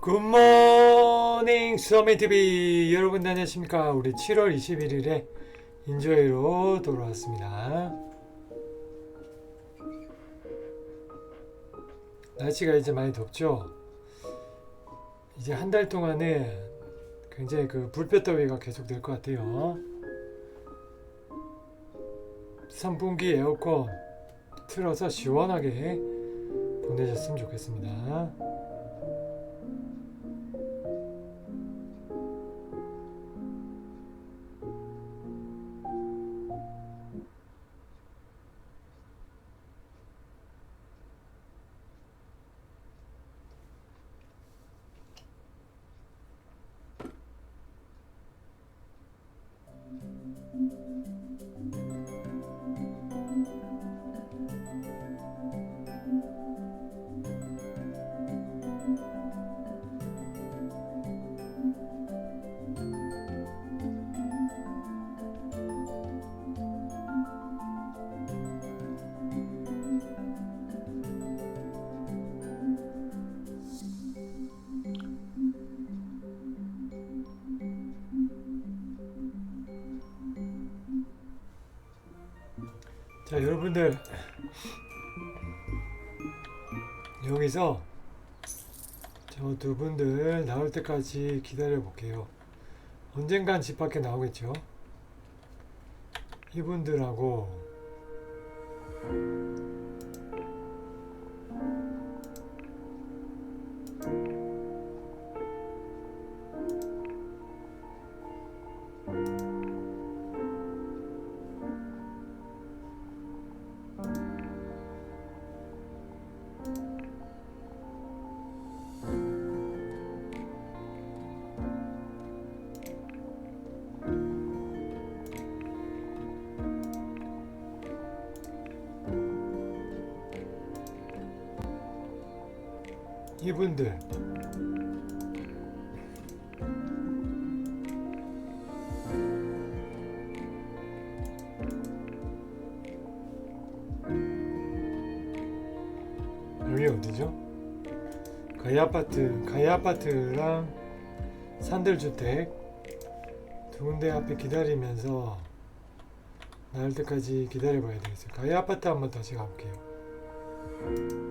굿모닝 수어맨TV 여러분 안녕하십니까? 우리 7월 21일에 인조이로 돌아왔습니다. 날씨가 이제 많이 덥죠? 이제 한 달 동안은 굉장히 그 불볕더위가 계속 될 것 같아요. 선풍기 에어컨 틀어서 시원하게 보내셨으면 좋겠습니다 여러분들. 여기서 저 두 분들 나올 때까지 기다려 볼게요. 언젠간 집 밖에 나오겠죠? 이분들하고 이분들 여기 어디죠? 가이 아파트, 가이 아파트랑 산들 주택 두 군데 앞에 기다리면서 나올 때까지 기다려봐야 되겠어요. 가이 아파트 한번 다시 가볼게요.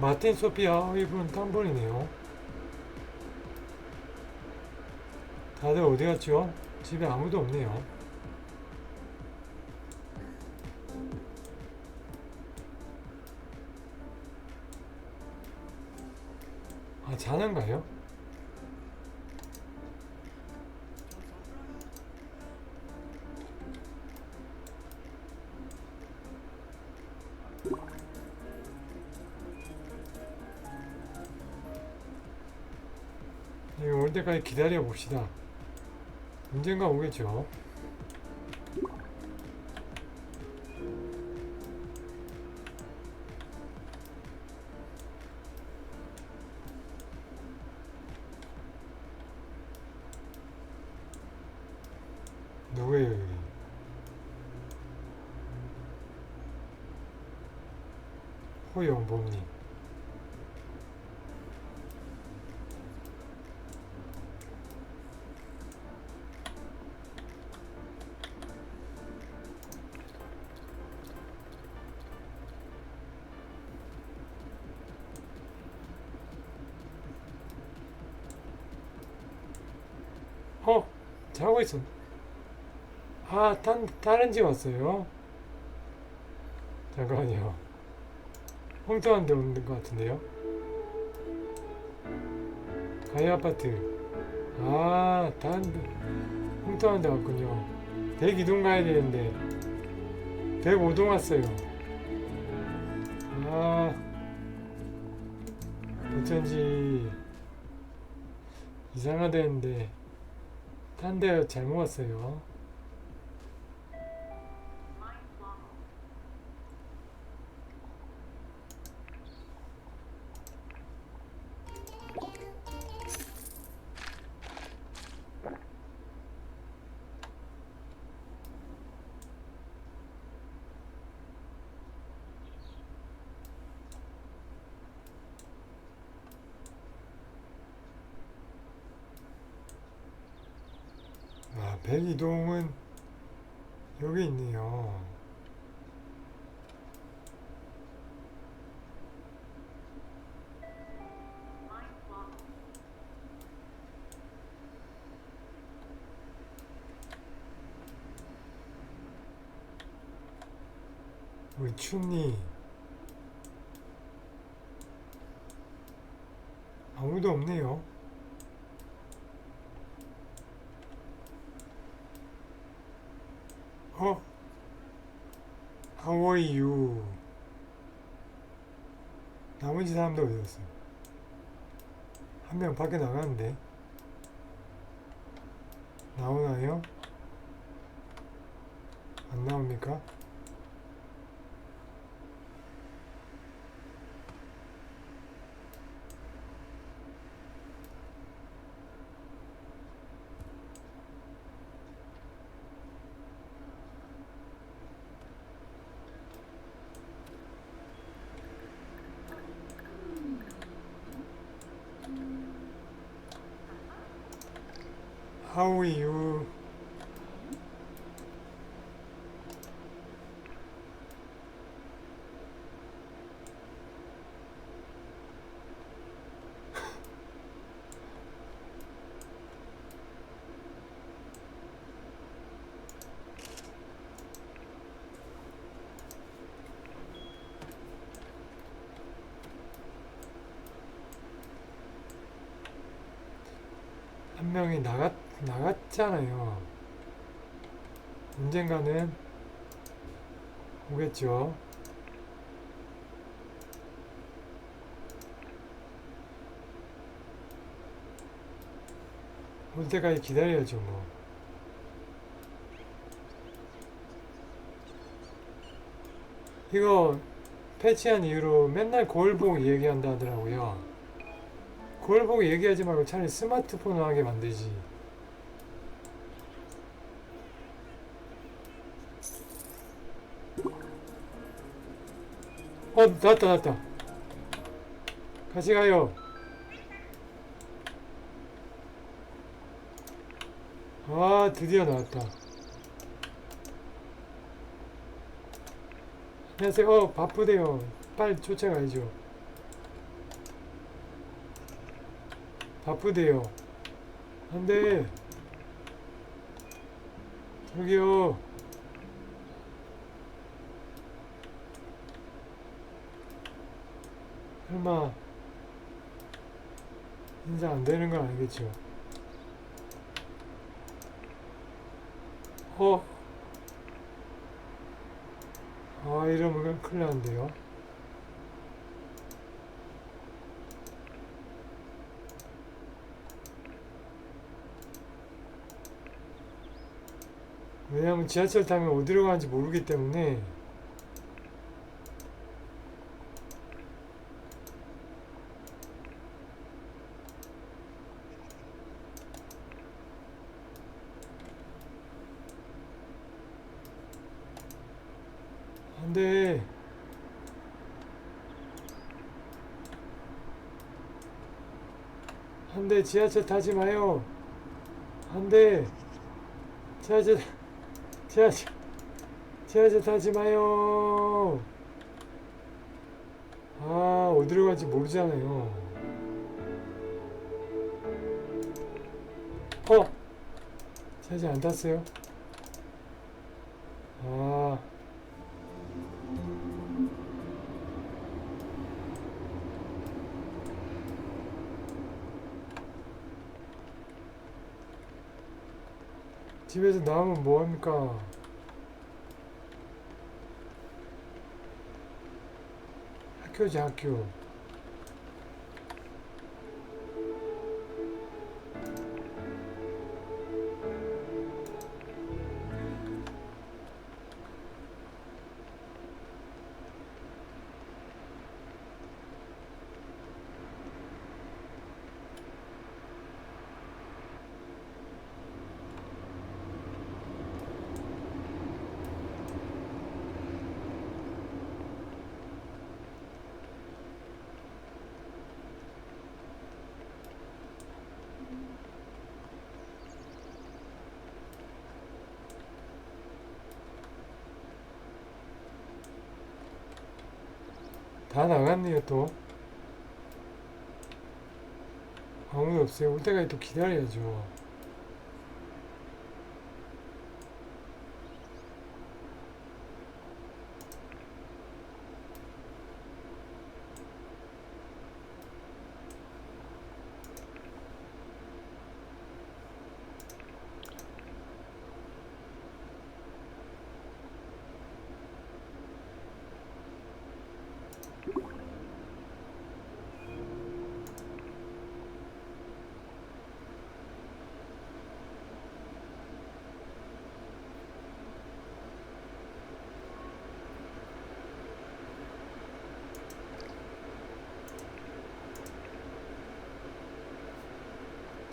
마틴 소피아 이분 딴 분이네요. 다들 어디 갔죠? 집에 아무도 없네요. 아, 자는가요? 올 때까지 기다려 봅시다. 언젠가 오겠죠. 자고 있었. 아, 딴 다른 집 왔어요. 잠깐만요. 엉뚱한 데 오는 것 같은데요. 가이 아파트. 아, 다른 데 왔군요. 102동 가야 되는데 105동 왔어요. 아, 어쩐지 이상하다는데 딴데 잘못 왔어요. 백이동은 여기 있네요. 우리 춘니 아무도 없네요. 어? Are you? 나머지 사람들 어디 갔어? 한 명 밖에 나가는데 나오나요? 안 나옵니까? How are you? 한 명이 나갔, 나갔잖아요. 언젠가는 오겠죠. 올 때까지 기다려야죠, 뭐. 이거 패치한 이후로 맨날 보고 얘기한다 하더라고요. 보고 얘기하지 말고 차라리 스마트폰으로 하게 만들지. 어, 나왔다, 나왔다. 같이 가요. 아, 드디어 나왔다. 안녕하세요. 어, 바쁘대요. 빨리 쫓아가야죠. 바쁘대요. 안 돼. 저기요. 설마 인사 안 되는 건 아니겠죠? 어? 아 이러면 큰일 나는데요. 왜냐면 지하철 타면 어디로 가는지 모르기 때문에 안돼 안돼 지하철 타지 마요. 안 돼. 지하철 지하철 지하철 타지 마요. 아 어디로 갈지 모르잖아요. 어? 사진 안 땄어요? 아. 집에서 나오면 뭐합니까? 학교지 학교 다 나갔네요 또. 아무도 없어요. 올 때까지 또 기다려야죠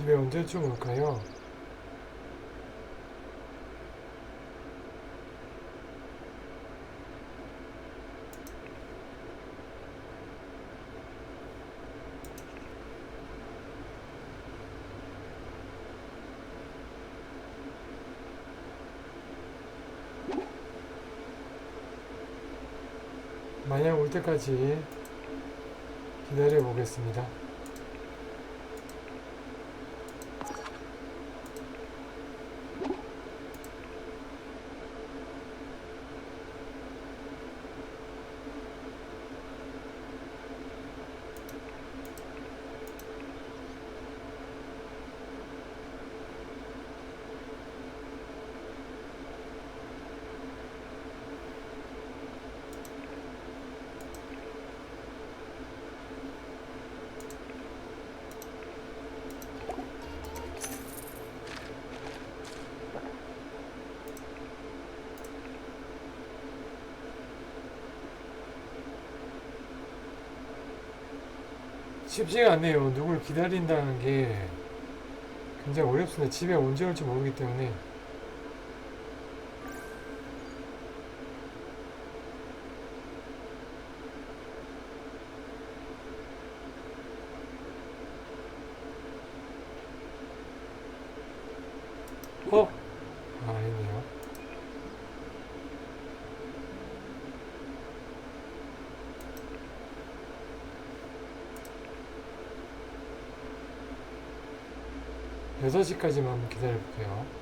집에 언제쯤 올까요? 만약 올 때까지 기다려 보겠습니다. 쉽지가 않네요. 누굴 기다린다는 게 굉장히 어렵습니다. 집에 언제 올지 모르기 때문에. 6시까지만 기다려볼게요.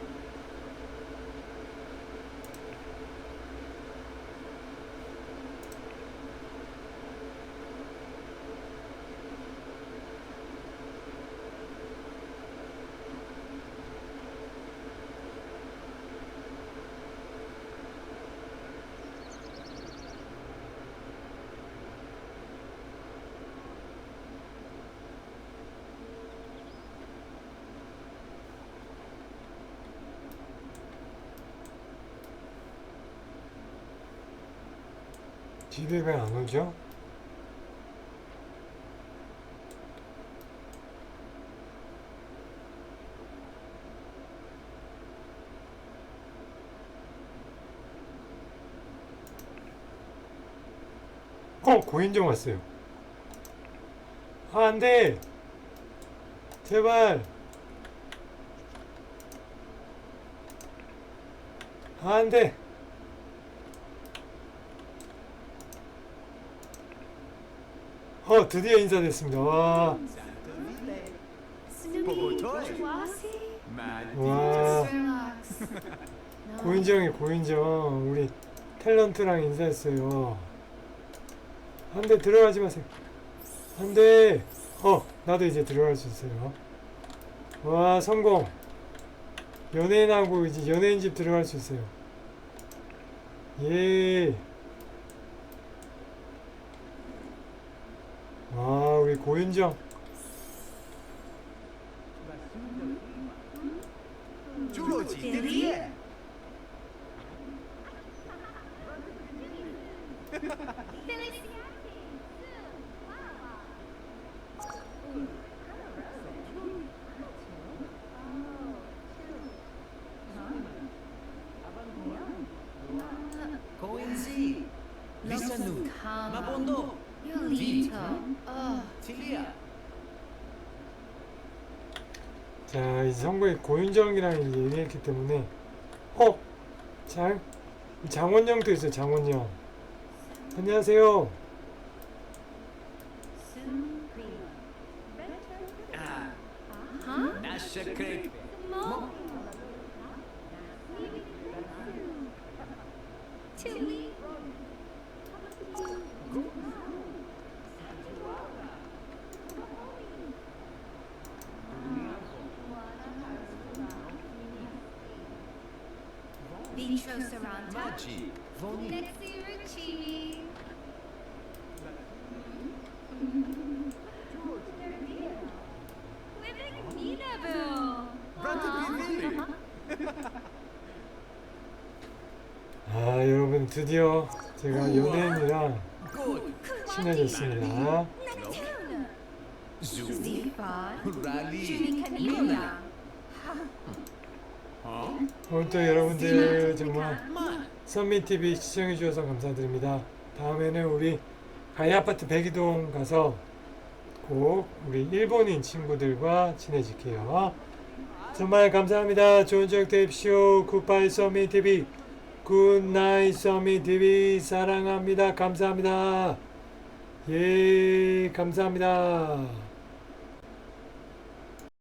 왜안 오죠? 어, 고인종 왔어요. 아, 안 돼! 제발! 아, 안 돼! 어, 드디어 인사됐습니다. 와, 와. 고인정이 고인정. 우리 탤런트랑 인사했어요. 안돼 들어가지 마세요. 안돼 어 나도 이제 들어갈 수 있어요. 와 성공. 연예인하고 이제 연예인 집 들어갈 수 있어요. 예. 와 우리 고윤정. 고인지 리사누 마본도. Oh. 자, 이제 성공이 고윤정이랑 이제 얘기했기 때문에 어? 장 장원영도 있어요. 장원영. 안녕하세요. Ah, Craig. Mo? 아, 여러분 드디어 제가 연예인이랑 친해졌습니다. Julie. 오늘 또 여러분들 정말 Man, 선미 TV 시청해 주셔서 감사드립니다. 다음에는 우리 가이 아파트 백이동 가서 꼭 우리 일본인 친구들과 친해질게요. 정말 감사합니다. 좋은 저녁 되십시오. 굿바이 서미 TV. 굿나잇 서미 TV 사랑합니다. 감사합니다. 예, 감사합니다.